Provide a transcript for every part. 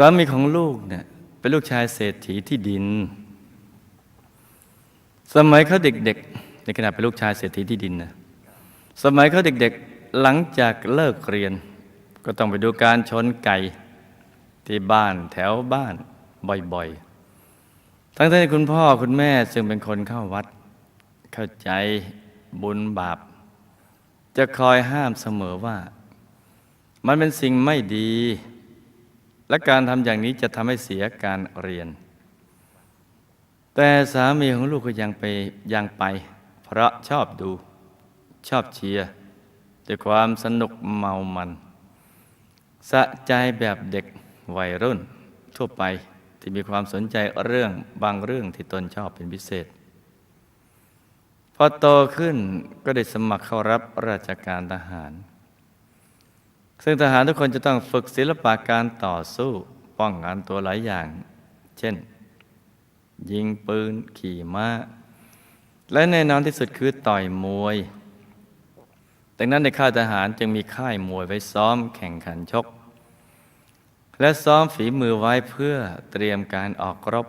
สามีของลูกเนี่ยเป็นลูกชายเศรษฐีที่ดิน สมัยเขาเด็กๆ ในขณะเป็นลูกชายเศรษฐีที่ดินนะสมัยเขาเด็กๆหลังจากเลิกเรียน ก็ต้องไปดูการชนไก่ที่บ้านแถวบ้านบ่อยๆ ทั้งที่คุณพ่อคุณแม่ซึ่งเป็นคนเข้าวัด เข้าใจบุญบาป จะคอยห้ามเสมอว่า มันเป็นสิ่งไม่ดี และการทำอย่างนี้จะทำให้เสียการเรียน แต่สามีของลูกก็ยังไปยังไป เพราะชอบดู ชอบเชียร์ด้วยความสนุกเมามัน สะใจแบบเด็กวัยรุ่น ทั่วไปที่มีความสนใจเรื่องบางเรื่องที่ตนชอบเป็นพิเศษ พอโตขึ้นก็ได้สมัครเข้ารับราชการทหาร ซึ่งทหารทุกคนจะต้องฝึกศิลปะการต่อสู้ป้องกันตัวหลายอย่าง เช่น ยิงปืนขี่ม้า และแน่นอนที่สุดคือต่อยมวยดังนั้นในค่ายทหารจึงมีค่ายมวยไว้ซ้อมแข่งขันชก และซ้อมฝีมือไว้เพื่อเตรียมการออกรบ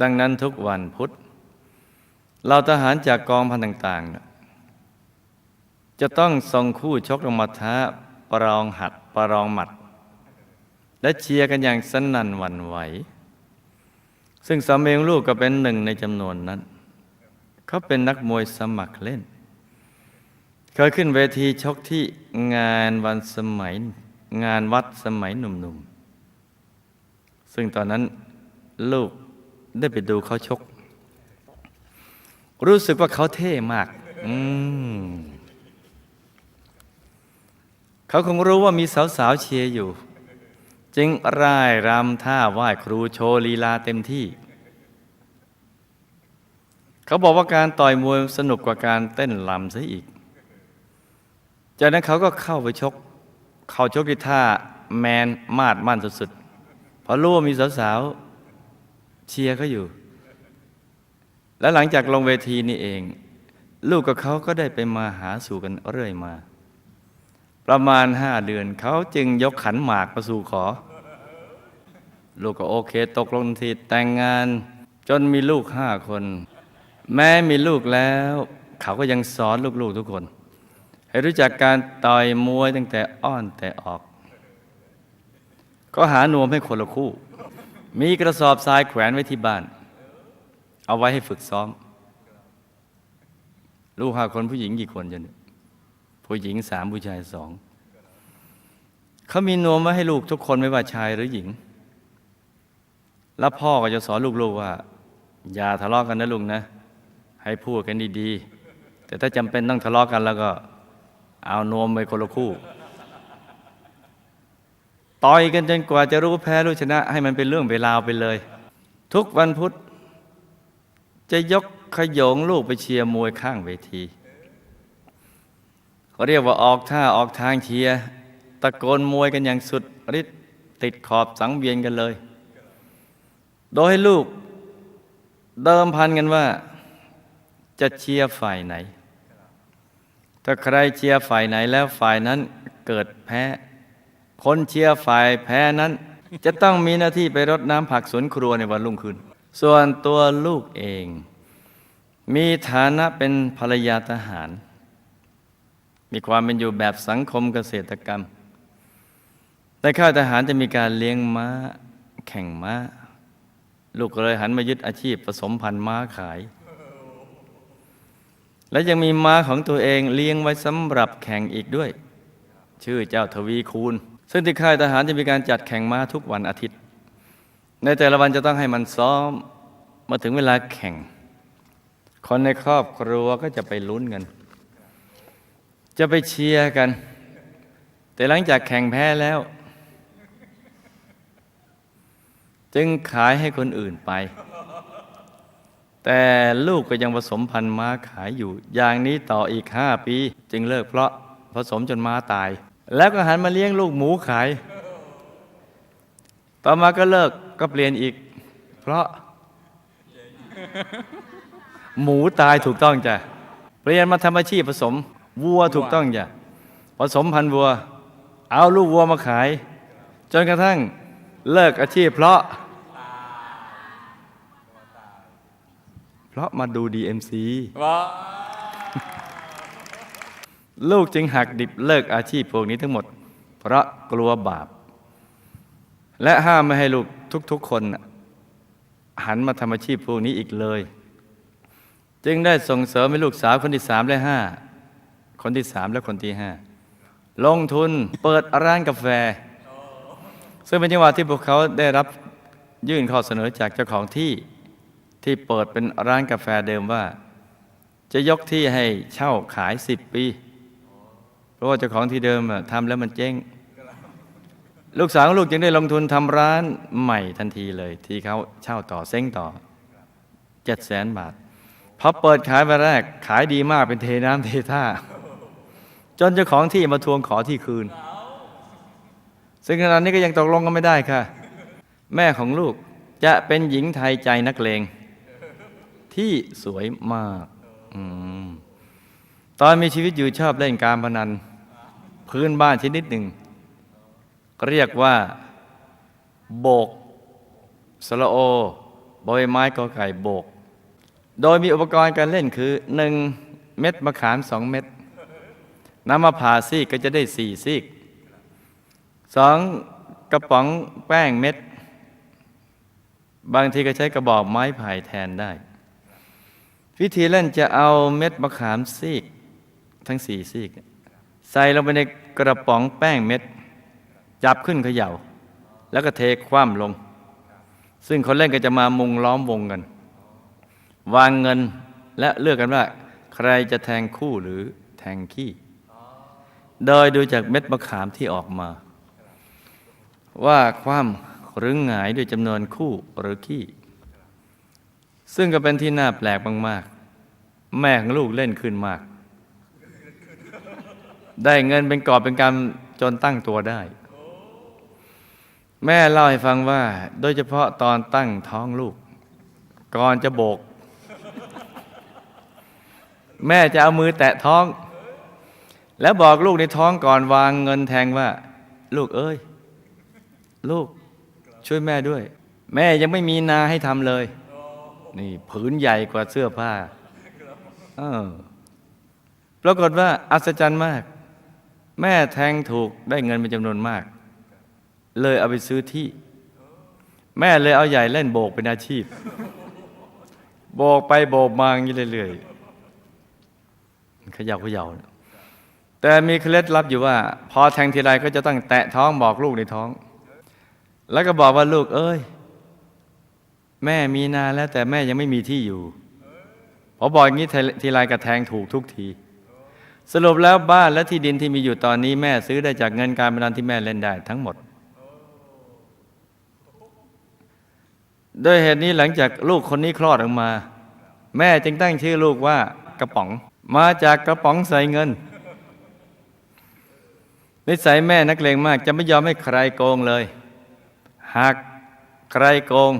ดังนั้นทุกวันพุธเราทหารจากกองพันต่างๆ จะต้องส่งคู่ชกลงมาท้าประลองหัดประลองหมัด และเชียร์กันอย่างสนั่นหวั่นไหว ซึ่งสามเองลูกก็เป็นหนึ่งในจำนวนนั้น เขาเป็นนักมวยสมัครเล่น เคยขึ้นเวทีชกที่งานวันสมัยงานวัดสมัยหนุ่มๆ ซึ่งตอนนั้นลูกได้ไปดูเขาชก รู้สึกว่าเขาเท่มาก อืม เขาคงรู้ว่ามีสาวๆเชียร์อยู่ จึงร่ายรำท่าไหว้ครูโชว์ลีลาเต็มที่ เขาบอกว่าการต่อยมวยสนุกกว่าการเต้นลำซะอีก จากนั้นเขาก็เข้าไปชก เขาชกที่ท่าแมนมาดมั่นสุดๆเพราะรู้ว่ามีสาวๆเชียร์เขาอยู่ และหลังจากลงเวทีนี่เอง ลูกกับเขาก็ได้ไปมาหาสู่กันเรื่อยมา ประมาณห้าเดือน เขาจึงยกขันหมากมาสู่ขอ ลูกก็โอเค ตกลงทีแต่งงาน จนมีลูกห้าคน แม้มีลูกแล้ว เขาก็ยังสอนลูกๆทุกคน ให้รู้จักการต่อยมวยตั้งแต่อ้อนแต่ออก ก็หานวมให้คนละคู่ มีกระสอบทรายแขวนไว้ที่บ้าน เอาไว้ให้ฝึกซ้อม ลูกห้าคนผู้หญิงกี่คนจะเนี่ย ผู้หญิงสามผู้ชายสองเขามีนวมไว้ให้ลูกทุกคนไม่ว่าชายหรือหญิง แล้วพ่อก็จะสอนลูกๆว่า อย่าทะเลาะกันนะลุงนะ ให้พูดกันดีๆ แต่ถ้าจำเป็นต้องทะเลาะกันแล้วก็เอานวมไปคนละคู่ต่อยกันจนกว่าจะรู้แพ้รู้ชนะ ให้มันเป็นเรื่องเวลาไปเลย ทุกวันพุธจะยกขยงลูกไปเชียร์มวยข้างเวที เรียกว่าออกท่าออกทางเชียร์ตะโกนมวยกันอย่างสุดฤทธิ์ติดขอบสังเวียนกันเลย โดยให้ลูกเดิมพันกันว่า จะเชียร์ฝ่ายไหน ถ้าใครเชียร์ฝ่ายไหนแล้วฝ่ายนั้นเกิดแพ้ คนเชียร์ฝ่ายแพ้นั้น จะต้องมีหน้าที่ไปรดน้ำผักสวนครัวในวันรุ่งขึ้น ส่วนตัวลูกเอง มีฐานะเป็นภรรยาทหาร มีความเป็นอยู่แบบสังคมเกษตรกรรมในค่าทหารจะมีการเลี้ยงม้า แข่งม้า ลูกก็เลยหันมายึดอาชีพผสมพันธุ์ม้าขาย และยังมีม้าของตัวเองเลี้ยงไว้สำหรับแข่งอีกด้วย ชื่อเจ้าทวีคูณ ซึ่งที่ค่ายทหารจะมีการจัดแข่งม้าทุกวันอาทิตย์ ในแต่ละวันจะต้องให้มันซ้อมมาถึงเวลาแข่ง คนในครอบครัวก็จะไปลุ้นกัน จะไปเชียร์กัน แต่หลังจากแข่งแพ้แล้ว จึงขายให้คนอื่นไป แต่ลูกก็ยังผสมพันธุ์ม้าขายอยู่ อย่างนี้ต่ออีกห้าปี จึงเลิกเพราะผสมจนม้าตาย แล้วก็หันมาเลี้ยงลูกหมูขาย ต่อมาก็เลิกก็เปลี่ยนอีก เพราะ หมูตายถูกต้องจ้ะเปลี่ยนมาทำอาชีพผสม วัวถูกต้องจ้ะผสมพันธุ์วัว เอาลูกวัวมาขาย จนกระทั่งเลิกอาชีพเพราะ เพราะมาดู DMC ว้าลูกจึงหักดิบเลิกอาชีพพวกนี้ทั้งหมด เพราะกลัวบาป และห้ามไม่ให้ลูกทุก ๆ คนน่ะหันมาทำอาชีพพวกนี้อีกเลย จึงได้ส่งเสริมให้ลูกสาวคนที่สามและห้า คนที่สามและคนที่ห้าลงทุนเปิดร้านกาแฟ ซึ่งเป็นจังหวะที่พวกเขาได้รับยื่นข้อเสนอจากเจ้าของที่ที่เปิดเป็นร้านกาแฟเดิมว่า จะยกที่ให้เช่าขายสิบปี เพราะว่าเจ้าของที่เดิมอะทำแล้วมันเจ๊ง ลูกสาวของลูกจึงได้ลงทุนทำร้านใหม่ทันทีเลย ที่เขาเช่าต่อเซ้งต่อเจ็ดแสนบาทพอเปิดขายวันแรกขายดีมากเป็นเทน้ำเทท่า จนเจ้าของที่มาทวงขอที่คืน ซึ่งขณะนี้ก็ยังตกลงกันไม่ได้ค่ะ แม่ของลูกจะเป็นหญิงไทยใจนักเลง ที่สวยมากอมตอนมีชีวิตอยู่ชอบเล่นการพนัน พื้นบ้านชนิดหนึ่ง เรียกว่า โบกสระโอบอยไม้กอไก่โบก โดยมีอุปกรณ์การเล่นคือหนึ่งเม็ดมะขามสองเม็ด น้ำมะผ่าซีกก็จะได้สี่ซีกสองกระป๋องแป้งเม็ด บางทีก็ใช้กระบอกไม้ไผ่แทนได้ วิธีเล่นจะเอาเม็ดมะขามซีก ทั้งสี่ซีก ใส่ลงไปในกระป๋องแป้งเม็ด จับขึ้นเขย่า แล้วก็เทคว่ำลง ซึ่งคนเล่นก็จะมามุงล้อมวงกัน วางเงินและเลือกกันว่า ใครจะแทงคู่หรือแทงขี้ โดยดูจากเม็ดมะขามที่ออกมา ว่าความหรือหงายด้วยจำนวนคู่หรือขี้ ซึ่งก็เป็นที่น่าแปลกมากๆ แม่ของลูกเล่นขึ้นมาก ได้เงินเป็นกอบเป็นกำจนตั้งตัวได้ แม่เล่าให้ฟังว่า โดยเฉพาะตอนตั้งท้องลูก ก่อนจะโบก แม่จะเอามือแตะท้อง แล้วบอกลูกในท้องก่อนวางเงินแทงว่า ลูกเอ้ย ลูกช่วยแม่ด้วย แม่ยังไม่มีนาให้ทำเลย นี่ผืนใหญ่กว่าเสื้อผ้าเออปรากฏว่าอัศจรรย์มาก แม่แทงถูกได้เงินเป็นจำนวนมาก เลยเอาไปซื้อที่ แม่เลยเอาใหญ่เล่นโบกเป็นอาชีพ โบกไปโบกมาอย่างนี้เรื่อยๆขย่าเขย่านะ แต่มีเคล็ดลับอยู่ว่า พอแทงทีไรก็จะต้องแตะท้องบอกลูกในท้อง แล้วก็บอกว่าลูกเอ้ย แม่มีนาแล้ว แต่แม่ยังไม่มีที่อยู่พอบอกอย่างนี้ทีไรกระแทงถูกทุกที สรุปแล้วบ้านและที่ดินที่มีอยู่ตอนนี้แม่ซื้อได้จากเงินการพนันที่แม่เล่นได้ทั้งหมดโดยเหตุนี้หลังจากลูกคนนี้คลอดออกมา แม่จึงตั้งชื่อลูกว่ากระป๋อง มาจากกระป๋องใส่เงิน นิสัยแม่นักเลงมาก จะไม่ยอมให้ใครโกงเลย หากใครโกง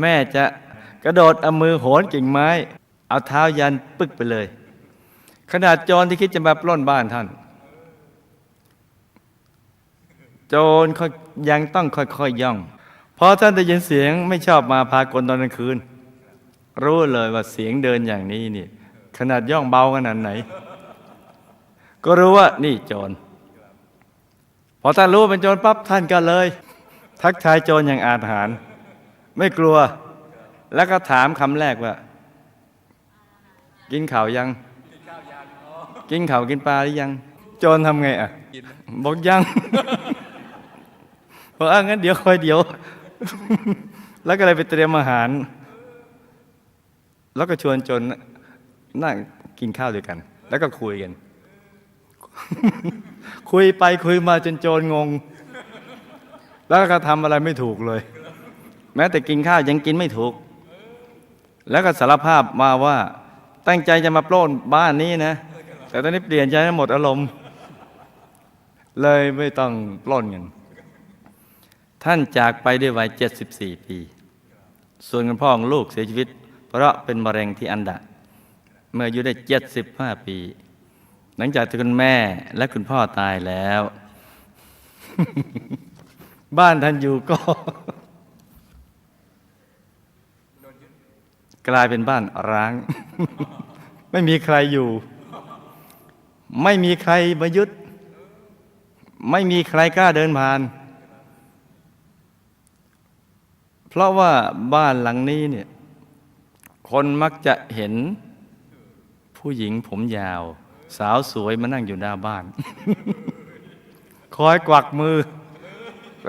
แม่จะกระโดดเอามือโหนกิ่งไม้ เอาเท้ายันปึกไปเลย ขนาดโจรที่คิดจะมาปล้นบ้านท่าน โจรยังต้องค่อยๆยย่องพอท่านได้ยินเสียงไม่ชอบมาพากลตอนกลางคืน รู้เลยว่าเสียงเดินอย่างนี้นี่ ขนาดย่องเบาขนาดไหน ก็รู้ว่านี่โจร พอท่านรู้เป็นโจรปั๊บท่านก็เลย ทักทายโจรอย่างอาถรรพ์ไม่กลัว แล้วก็ถามคำแรกว่า กินข่าวยัง กินข่าวกินปลาหรือยัง โจรทำไงอะบอกยังบอกอะงั้นเดี๋ยวคอยเดี๋ยว แล้วก็เลยไปเตรียมอาหาร แล้วก็ชวนโจรนั่งกินข้าวด้วยกัน แล้วก็คุยกัน คุยไปคุยมาจนโจรงง แล้วก็ทำอะไรไม่ถูกเลย แม้แต่กินข้าวยังกินไม่ถูก แล้วก็สารภาพมาว่า ตั้งใจจะมาปล้นบ้านนี้นะ แต่ตอนนี้เปลี่ยนใจหมดอารมณ์ เลยไม่ต้องปล้นกันท่านจากไปด้วยวัย 74 ปี ส่วนคุณพ่อของลูกเสียชีวิต เพราะเป็นมะเร็งที่อันดะ เมื่ออายุได้ 75 ปี หลังจากที่คุณแม่และคุณพ่อตายแล้ว บ้านท่านอยู่ก็ กลายเป็นบ้านร้าง ไม่มีใครอยู่ ไม่มีใครมายึด ไม่มีใครกล้าเดินผ่าน เพราะว่าบ้านหลังนี้เนี่ย คนมักจะเห็นผู้หญิงผมยาว สาวสวยมานั่งอยู่หน้าบ้าน คอยกวักมือ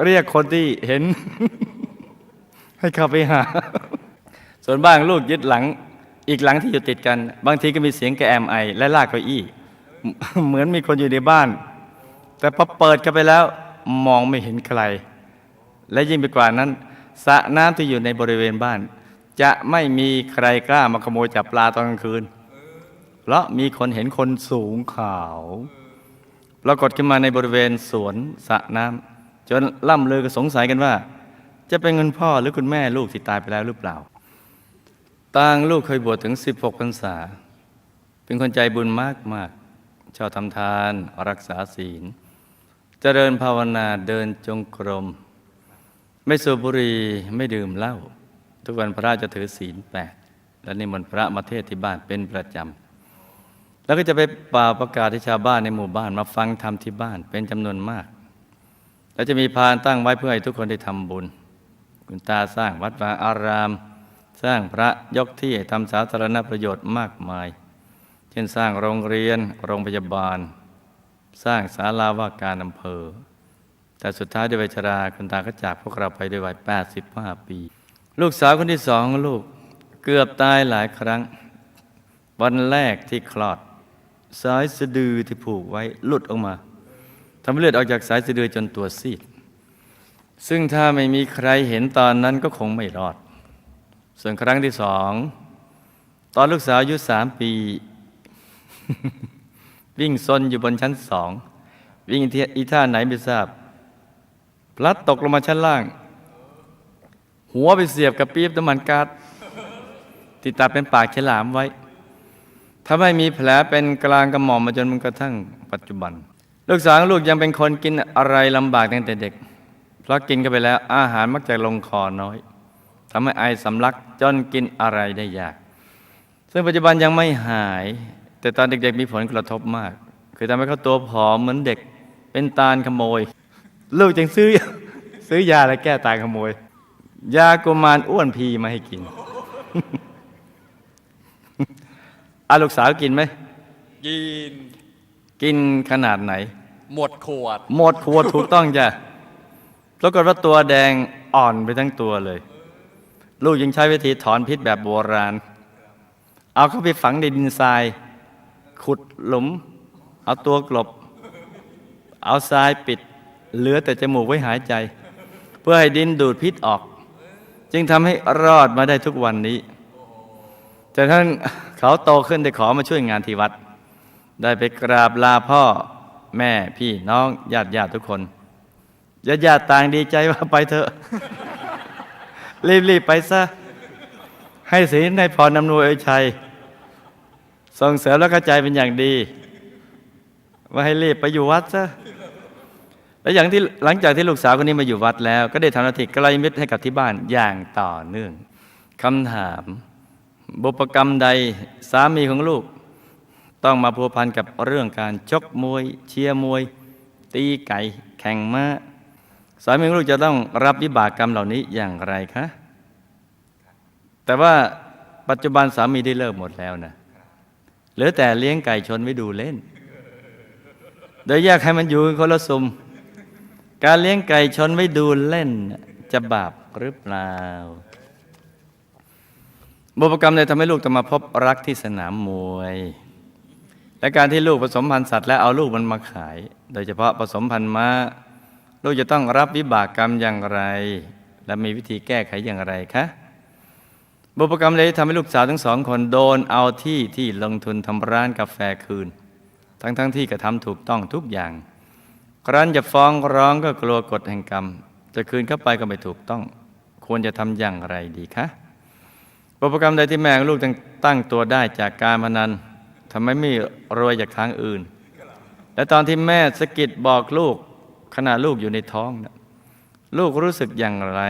เรียกคนที่เห็น ให้เข้าไปหา ส่วนบ้านลูกยึดหลัง อีกหลังที่อยู่ติดกัน บางทีก็มีเสียงแกแอมไอ และลากเก้าอี้ เหมือนมีคนอยู่ในบ้าน แต่พอเปิดกันไปแล้ว มองไม่เห็นใคร และยิ่งไปกว่านั้นสระน้ำที่อยู่ในบริเวณบ้าน จะไม่มีใครกล้ามาขโมยจับปลาตอนกลางคืน เพราะมีคนเห็นคนสูงขาวปรากฏขึ้นมาในบริเวณสวนสระน้ำจนล่ำลือก็สงสัยกันว่า จะเป็นเงินพ่อหรือคุณแม่ลูกที่ตายไปแล้วหรือเปล่าต่างลูกเคยบวชถึง 16พรรษา เป็นคนใจบุญมากมากชอบทำทานรักษาศีล เจริญภาวนาเดินจงกรม ไม่สูบบุหรี่ไม่ดื่มเหล้าทุกวันพระจะถือศีลแปดและนิมนต์พระมาเทศที่บ้านเป็นประจำ แล้วก็จะไปป่าประกาศให้ชาวบ้านในหมู่บ้านมาฟังธรรมที่บ้านเป็นจำนวนมาก แล้วจะมีพานตั้งไว้เพื่อให้ทุกคนได้ทำบุญ คุณตาสร้างวัดวาอาราม สร้างพระยกที่ทำสาธารณประโยชน์มากมาย เช่นสร้างโรงเรียน โรงพยาบาล สร้างศาลาว่าการอำเภอ แต่สุดท้ายด้วยวัยชราคุณตาก็จากพวกเราไปด้วยวัย 85 ปี ลูกสาวคนที่สองของลูกเกือบตายหลายครั้ง วันแรกที่คลอด สายสะดือที่ผูกไว้หลุดออกมาทำให้เลือดออกจากสายสะดือจนตัวซีด ซึ่งถ้าไม่มีใครเห็นตอนนั้นก็คงไม่รอด ส่วนครั้งที่สองตอนลูกสาวอายุสามปี วิ่งซนอยู่บนชั้นสอง วิ่งอีท่าไหนไม่ทราบ พลัดตกลงมาชั้นล่าง หัวไปเสียบกับปี๊บน้ำมันกาดที่ตัดเป็นปากฉลามไว้ ทำให้มีแผลเป็นกลางกระหม่อมมาจนกระทั่งปัจจุบัน ลูกสาวลูกยังเป็นคนกินอะไรลำบากตั้งแต่เด็ก เพราะกินกันไปแล้วอาหารมักจะลงคอน้อยทำให้ไอสำลักจนกินอะไรได้ยาก ซึ่งปัจจุบันยังไม่หาย แต่ตอนเด็กๆมีผลกระทบมาก คือทำให้เขาตัวผอมเหมือนเด็ก เป็นตาลขโมย ลูกจึงซื้อ ซื้อยาอะไรแก้ตาลขโมย ยากุมารอ้วนพีมาให้กิน อาลูกสาวกินไหม กิน กินขนาดไหน หมดขวด หมดขวดถูกต้องจ้ะปรากฏว่าตัวแดงอ่อนไปทั้งตัวเลย ลูกยังใช้วิธีถอนพิษแบบโบราณ เอาเข้าไปฝังในดินทราย ขุดหลุม เอาตัวกลบ เอาทรายปิด เหลือแต่จมูกไว้หายใจ เพื่อให้ดินดูดพิษออก จึงทำให้รอดมาได้ทุกวันนี้จากนั้น เขาโตขึ้นได้ขอมาช่วยงานที่วัด ได้ไปกราบลาพ่อแม่พี่น้องญาติญาติทุกคนญาติญาติต่างดีใจว่าไปเถอะ รีบๆไปซะ ให้ศีลให้พรนำนวยอวยชัย ส่งเสริมและเข้าใจเป็นอย่างดี ว่าให้รีบไปอยู่วัดซะและอย่างที่หลังจากที่ลูกสาวคนนี้มาอยู่วัดแล้ว ก็ได้ทำหน้าที่ใกล้มิตรให้กับที่บ้านอย่างต่อเนื่องคำถาม บุพกรรมใดสามีของลูก ต้องมาพัวพันกับเรื่องการชกมวย เชียร์มวย ตีไก่แข่งม้าสามีของลูกจะต้องรับวิบากกรรมเหล่านี้อย่างไรคะแต่ว่าปัจจุบันสามีได้เลิกหมดแล้วนะเหลือแต่เลี้ยงไก่ชนไว้ดูเล่น โดยแยกให้มันอยู่คนละซุมการเลี้ยงไก่ชนไว้ดูเล่นจะบาปหรือเปล่า บุพกรรมใดทำให้ลูกต้องมาพบรักที่สนามมวย และการที่ลูกผสมพันธุ์สัตว์และเอาลูกมันมาขาย โดยเฉพาะผสมพันธุ์ม้า ลูกจะต้องรับวิบากกรรมอย่างไร และมีวิธีแก้ไขอย่างไรคะบุพกรรมใดที่ทำให้ลูกสาวทั้งสองคนโดนเอาที่ที่ลงทุนทำร้านกาแฟคืน ทั้งๆทที่กระทำถูกต้องทุกอย่าง ครั้นจะฟ้องร้องก็กลัวกฎแห่งกรรม จะคืนเข้าไปก็ไม่ถูกต้อง ควรจะทำอย่างไรดีคะ บุพกรรมใดที่แม่ลูกตั้งตั้งตัวได้จากการพนันทำไมไม่รวยจากทางอื่น และตอนที่แม่สะกิดบอกลูกขณะลูกอยู่ในท้องนะลูกรู้สึกอย่างไร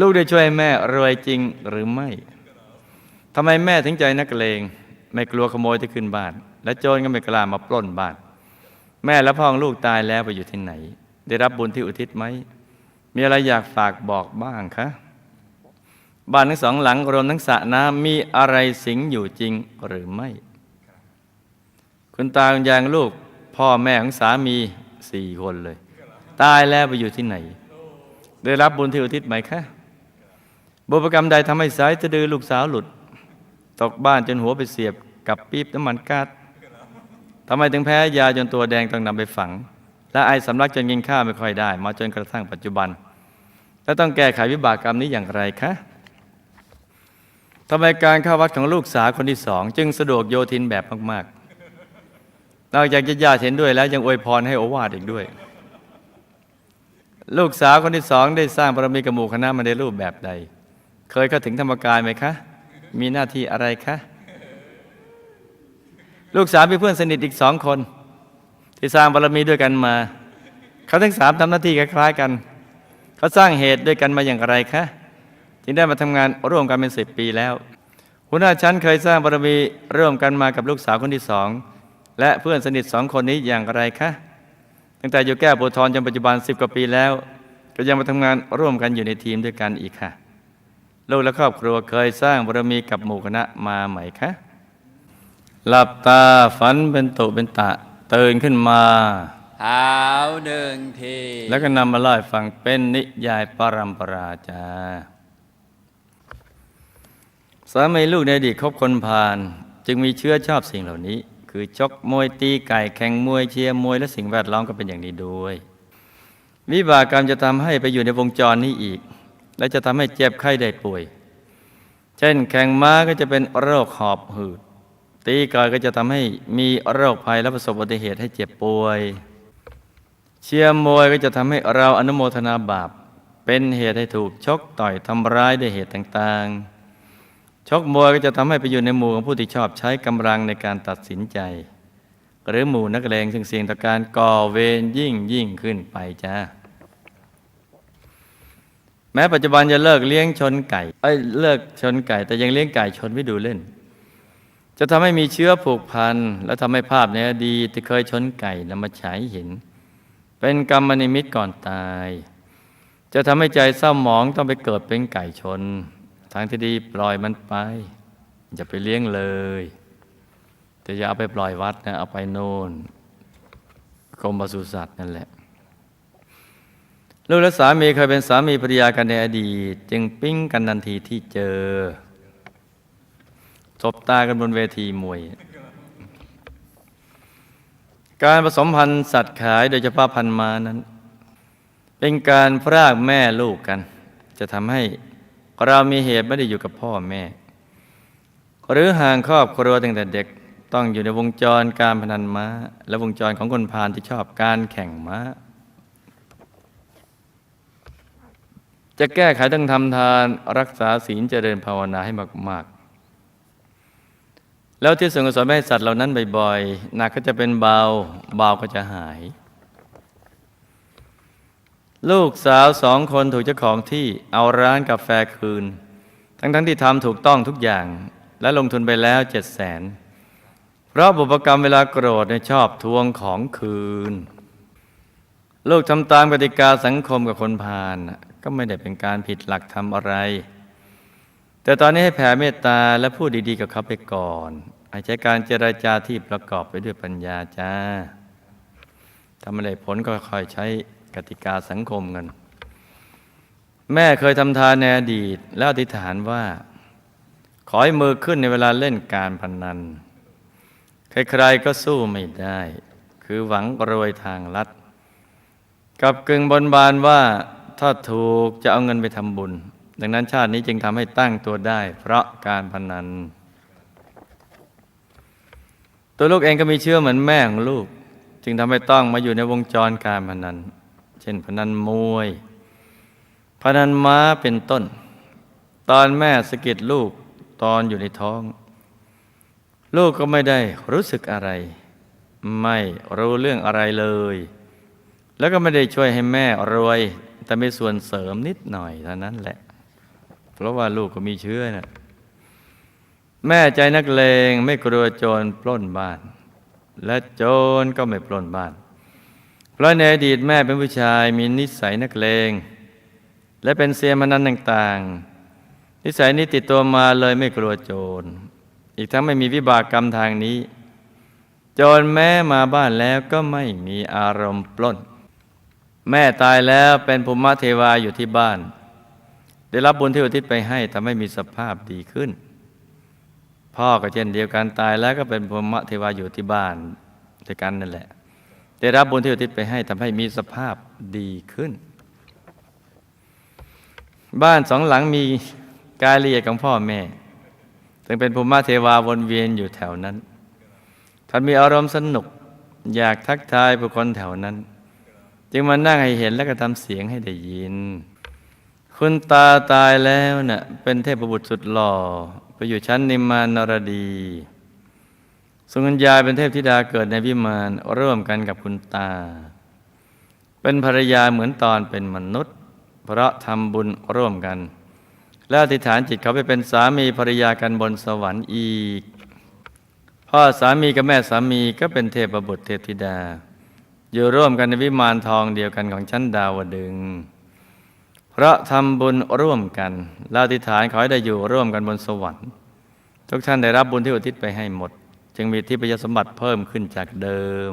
ลูกได้ช่วยแม่รวยจริงหรือไม่ทำไมแม่ถึงใจนักเลง ไม่กลัวขโมยที่ขึ้นบ้าน และโจรก็ไม่กล้ามาปล้นบ้าน แม่และพ่อของลูกตายแล้วไปอยู่ที่ไหน ได้รับบุญที่อุทิศไหมมีอะไรอยากฝากบอกบ้างคะ บ้านทั้งสองหลังรวมทั้งสระน้ำมีอะไรสิงอยู่จริงหรือไม่ คุณตาคุณยายลูก พ่อแม่ของสามีสี่คนเลย ตายแล้วไปอยู่ที่ไหน ได้รับบุญที่อุทิศไหมคะบุพกรรมใดทำให้สายสะดือลูกสาวหลุด ตกบ้านจนหัวไปเสียบกับปี๊บน้ำมันกาซทำไมถึงแพ้ยาจนตัวแดงต้องนำไปฝัง และไอสำลักจนกินข้าวไม่ค่อยได้ มาจนกระทั่งปัจจุบัน แล้วต้องแก้ไขวิบากกรรมนี้อย่างไรคะ ทำไมการเข้าวัดของลูกสาวคนที่สอง จึงสะดวกโยทินแบบมากๆ นอกจากญาติเห็นด้วยแล้วยังอวยพรให้โอวาทอีกด้วย ลูกสาวคนที่สองได้สร้างบารมีกับหมู่คณะมาในรูปแบบใด เคยเข้าถึงธรรมกายไหมคะ มีหน้าที่อะไรคะ ลูกสาวมีเพื่อนสนิทอีกสองคน ที่สร้างบารมีด้วยกันมา เขาทั้งสามทำหน้าที่คล้ายๆกัน เขาสร้างเหตุด้วยกันมาอย่างไรคะ จึงได้มาทำงานร่วมกันเป็นสิบปีแล้ว หัวหน้าชั้นเคยสร้างบารมีร่วมกันมากับลูกสาวคนที่สองและเพื่อนสนิทสองคนนี้อย่างไรคะตั้งแต่อยู่แก้วโพธิ์ทองจนปัจจุบันสิบกว่าปีแล้ว ก็ยังมาทำงานร่วมกันอยู่ในทีมด้วยกันอีกค่ะลูกและครอบครัวเคยสร้างบารมีกับหมู่คณะมาไหมคะหลับตาฝันเป็นตุเป็นตะตื่นขึ้นมาเท้าหนึ่งที แล้วก็นำมาเล่าให้ฟังเป็นนิยายปรัมปราจา สามีลูกในอดีตคบคนพาลจึงมีเชื้อชอบสิ่งเหล่านี้ คือชกมวยตีไก่แข่งมวยเชียร์มวยและสิ่งแวดล้อมก็เป็นอย่างนี้ด้วย วิบากกรรมจะทำให้ไปอยู่ในวงจรนี้อีก และจะทำให้เจ็บไข้ได้ป่วย เช่น แข่งม้าก็จะเป็นโรคหอบหืด ตีไก่ก็จะทำให้มีโรคภัยและประสบอุบัติเหตุให้เจ็บป่วย เชียร์มวยก็จะทำให้เราอนุโมทนาบาป เป็นเหตุให้ถูกชกต่อยทำร้ายด้วยเหตุต่างๆ ชกมวยก็จะทำให้ไปอยู่ในหมู่ของผู้ที่ชอบใช้กำลังในการตัดสินใจ หรือหมู่นักเลงซึ่งเสี่ยงต่อการก่อเวรยิ่งยิ่งขึ้นไปจ้าแม้ปัจจุบันจะเลิกเลี้ยงชนไก่เอ้ยเลิกชนไก่ แต่ยังเลี้ยงไก่ชนไว้ดูเล่น จะทำให้มีเชื้อผูกพัน และทำให้ภาพในอดีตที่เคยชนไก่นำมาฉายให้เห็น เป็นกรรมนิมิตก่อนตาย จะทำให้ใจเศร้าหมองต้องไปเกิดเป็นไก่ชน ทางที่ดีปล่อยมันไป อย่าไปเลี้ยงเลย แต่อย่าเอาไปปล่อยวัดนะเอาไปโน่นกรมปศุสัตว์นั่นแหละ ลูกและสามีเคยเป็นสามีภรรยากันในอดีต จึงปิ้งกันทันทีที่เจอสบตากันบนเวทีมวย การผสมพันธุ์สัตว์ขายโดยเฉพาะพันธุ์มานั้น เป็นการพรากแม่ลูกกัน จะทำให้ เรามีเหตุไม่ได้อยู่กับพ่อแม่ หรือห่างครอบครัวตั้งแต่เด็กต้องอยู่ในวงจรการพนันม้า และวงจรของคนพาลที่ชอบการแข่งม้า จะแก้ไขต้องทำทานรักษาศีลเจริญภาวนาให้มาก ๆ แล้วที่ส่วนกุศลให้สัตว์เหล่านั้นบ่อยๆหนักก็จะเป็นเบาเบาก็จะหาย ลูกสาวสองคนถูกเจ้าของที่เอาร้านกาแฟคืน ทั้งๆที่ทำถูกต้องทุกอย่าง และลงทุนไปแล้วเจ็ดแสนเพราะบุพกรรมเวลาโกรธเนี่ยชอบทวงของคืน ลูกทำตามกติกาสังคมกับคนพาลก็ไม่ได้เป็นการผิดหลักทำอะไร แต่ตอนนี้ให้แผ่เมตตาและพูดดีๆกับเขาไปก่อนอาจใช้การเจรจาที่ประกอบไปด้วยปัญญาจ้าถ้าไม่ได้ผลก็ค่อยใช้ กติกาสังคมกัน แม่เคยทำทานในอดีต แล้วอธิษฐานว่า ขอให้มือขึ้นในเวลาเล่นการพนนัน ใครๆก็สู้ไม่ได้ คือหวังรวยทางลัด กับกึ่งบนบานว่าถ้าถูกจะเอาเงินไปทำบุญ ดังนั้นชาตินี้จึงทำให้ตั้งตัวได้ เพราะการพนัน ตัวลูกเองก็มีเชื่อเหมือนแม่ของลูกจึงทำให้ต้องมาอยู่ในวงจรการพนัน เช่นพนันมวย พนันม้าเป็นต้น ตอนแม่สะกิดลูกตอนอยู่ในท้อง ลูกก็ไม่ได้รู้สึกอะไร ไม่รู้เรื่องอะไรเลย แล้วก็ไม่ได้ช่วยให้แม่รวย แต่มีส่วนเสริมนิดหน่อยเท่านั้นแหละ เพราะว่าลูกก็มีเชื้อนะแม่ใจนักเลงไม่กลัวโจรปล้นบ้าน และโจรก็ไม่ปล้นบ้าน เพราะในอดีตแม่เป็นผู้ชายมีนิสัยนักเลง และเป็นเซียนมนันต่างๆ นิสัยนี้ติดตัวมาเลยไม่กลัวโจร อีกทั้งไม่มีวิบากกรรมทางนี้ โจรแม้มาบ้านแล้วก็ไม่มีอารมณ์ปล้น แม่ตายแล้วเป็นภูมิเทวาอยู่ที่บ้าน ได้รับบุญที่อุทิศไปให้ทำให้มีสภาพดีขึ้น พ่อก็เช่นเดียวกันตายแล้วก็เป็นภูมิเทวาอยู่ที่บ้านด้วยกันนั่นแหละ ได้รับบุญที่อุทิศไปให้ทำให้มีสภาพดีขึ้น บ้านสองหลังมีกายละเอียดของพ่อแม่ถึงเป็นภูมิเทวาวนเวียนอยู่แถวนั้นท่านมีอารมณ์สนุกอยากทักทายผู้คนแถวนั้น จึงมานั่งให้เห็นแล้วก็ทำเสียงให้ได้ยิน คุณตาตายแล้วนะ่ะเป็นเทพบุตรสุดหล่อ ไปอยู่ชั้นนิมมานนรดี สุงัญญาเป็นเทพธิดาเกิดในวิมานร่วมกันกับคุณตา เป็นภรรยาเหมือนตอนเป็นมนุษย์ เพราะทำบุญร่วมกัน และอธิษฐานจิตเขาไปเป็นสามีภรรยากันบนสวรรค์อีก พ่อสามีกับแม่สามีก็เป็นเทพบุตรเทพธิดา อยู่ร่วมกันในวิมานทองเดียวกันของชั้นดาวดึงพระทำบุญร่วมกันและอธิษฐานขอให้ได้อยู่ร่วมกันบนสวรรค์ ทุกท่านได้รับบุญที่อุทิศไปให้หมด จึงมีที่ประยสมบัติเพิ่มขึ้นจากเดิม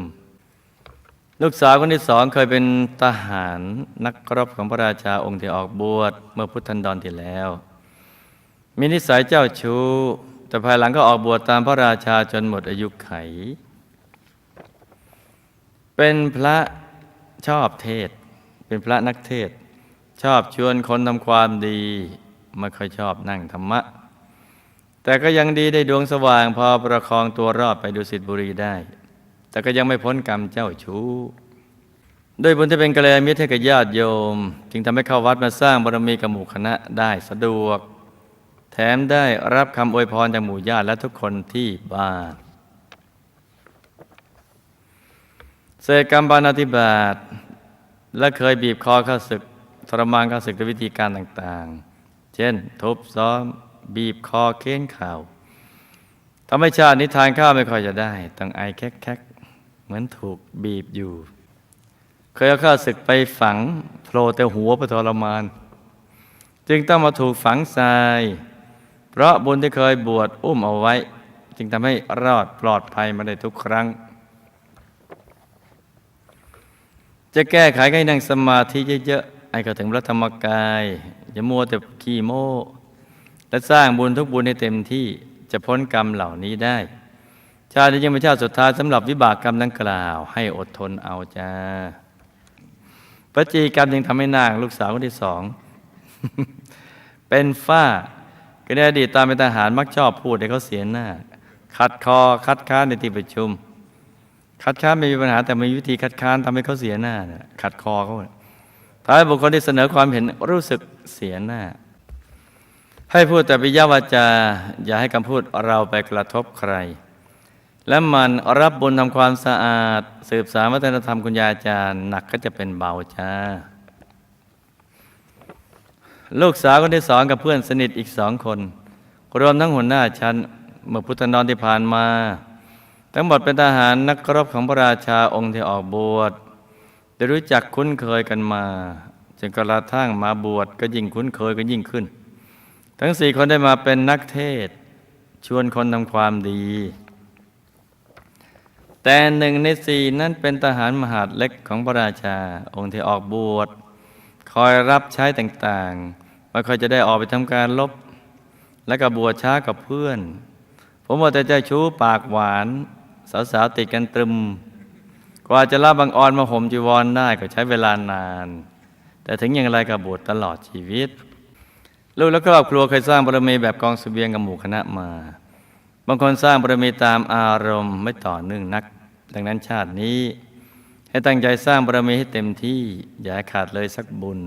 ลูกสาวคนที่สองเคยเป็นทหารนักรบของพระราชาองค์ที่ออกบวชเมื่อพุทธันดรที่แล้ว มีนิสัยเจ้าชู้ แต่ภายหลังก็ออกบวชตามพระราชาจนหมดอายุไข เป็นพระชอบเทศ เป็นพระนักเทศ ชอบชวนคนทำความดี ไม่ค่อยชอบนั่งธรรมะ แต่ก็ยังดีได้ดวงสว่างพอประคองตัวรอดไปดูสิทธิบุรีได้ แต่ก็ยังไม่พ้นกรรมเจ้าชู้ด้วยบุญที่เป็นกัลยาณมิตรให้กับญาติโยม จึงทำให้เข้าวัดมาสร้างบารมีกับหมู่คณะได้สะดวก แถมได้รับคำอวยพรจากหมู่ญาติและทุกคนที่บ้านเศษกรรมปานาธิบาตและเคยบีบคอข้าศึกทรมานข้าศึกด้วยวิธีการต่างๆ เช่น ทุบซ้อม บีบคอเค้นข่าวทำให้ชาตินิทานข้าวไม่ค่อยจะได้ ต้องไอแคกๆ เหมือนถูกบีบอยู่ เคยเอาข้าศึกไปฝังโผล่แต่หัวไปทรมาน จึงต้องมาถูกฝังทราย เพราะบุญที่เคยบวชอุ้มเอาไว้ จึงทำให้รอดปลอดภัยมาได้ทุกครั้ง จะแก้ไขให้นั่งสมาธิเยอะๆให้เข้าถึงพระธรรมกายอย่ามัวแต่ขี้โม้ และสร้างบุญทุกบุญให้เต็มที่จะพ้นกรรมเหล่านี้ได้ ชาตินี้ยังเป็นชาติสุดท้ายสำหรับวิบากกรรมดังกล่าว ให้อดทนเอาจ้าพระจีกรรมยังทำให้นางลูกสาวคนที่สอง เป็นฝ้าก็ในอดีตตามเป็นทหารมักชอบพูดให้เขาเสียหน้าขัดคอคัดค้านในที่ประชุม คัดค้านไม่มีปัญหาแต่มีวิธีคัดค้านทำให้เขาเสียหน้า ขัดคอเขาท้ายบุคคลที่เสนอความเห็นรู้สึกเสียหน้า ให้พูดแต่ปิยวาจา อย่าให้คำพูดเราไปกระทบใคร และมันรับบุญทำความสะอาด สืบสารวัฒนธรรมคุณยายอาจารย์หนักก็จะเป็นเบาจ้า ลูกสาวคนที่สองกับเพื่อนสนิทอีกสองคน รวมทั้งหัวหน้าชั้นเมื่อพุทธนรที่ผ่านมา ทั้งหมดเป็นทหารนักรบของพระราชาองค์ที่ออกบวชได้รู้จักคุ้นเคยกันมาจนกระทั่งมาบวชก็ยิ่งคุ้นเคยก็ยิ่งขึ้น ทั้งสี่คนได้มาเป็นนักเทศ ชวนคนทำความดี แต่หนึ่งในสี่นั้นเป็นทหารมหาดเล็กของพระราชา องค์ที่ออกบวชคอยรับใช้ต่างๆไม่ค่อยจะได้ออกไปทำการลบ และก็บวชช้ากับเพื่อน ผมว่าแต่เจ้าชู้ปากหวาน สาวๆติดกันตรึม กว่าจะรับบางออนมาห่มจีวรได้ก็ใช้เวลานาน แต่ถึงอย่างไรก็บวชตลอดชีวิต ลูกและครอบครัวเคยสร้างบารมีแบบกองเสบียงกับหมู่คณะมา บางคนสร้างบารมีตามอารมณ์ไม่ต่อเนื่องนัก ดังนั้นชาตินี้ ให้ตั้งใจสร้างบารมีให้เต็มที่อย่าขาดเลยสักบุญ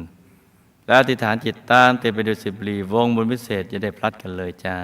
และอธิษฐานจิตตามเต็มไปด้วยสิบลีวงบุญพิเศษจะได้พลัดกันเลยจ้า